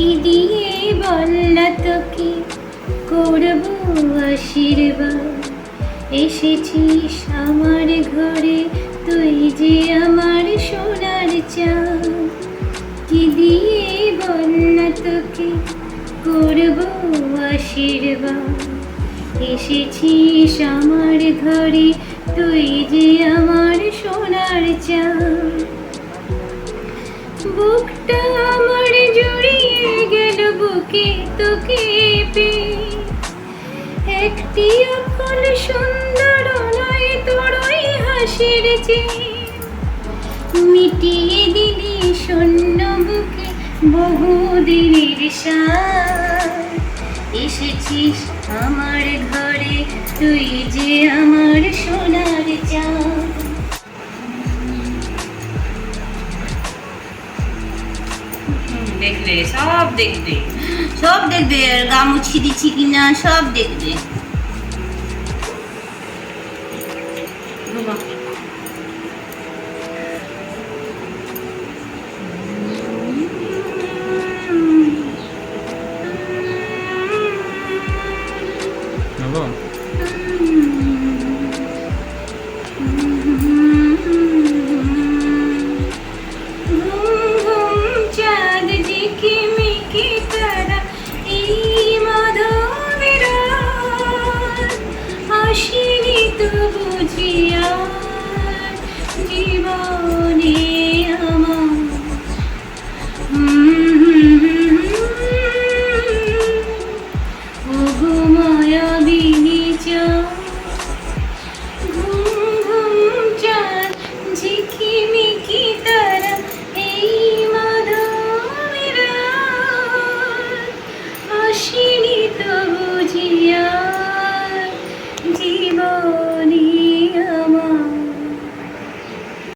কি দিয়ে বললা তোকে করব আশীর্বাদ? এসেছিস আমার ঘরে, তুই যে আমার সোনার চাঁদ। কি দিয়ে বললা তোকে করব আশীর্বাদ? এসেছিস আমার ঘরে, তুই যে আমার সোনার চাঁদ। বুকটা বুকে তোকে পেয়ে একটি ফুল সুন্দর নয়, তোরই হাসির চেয়ে মিটিয়ে দিলি শূন্য বুকে বহুদিনের সার এসেছিস আমার ঘরে, তুই যে আমার সোনার দেখবে সব দেখবে। সব দেখবে আর গা মুছিয়ে দিচ্ছি কিনা সব দেখবে। বাবা। জীবনে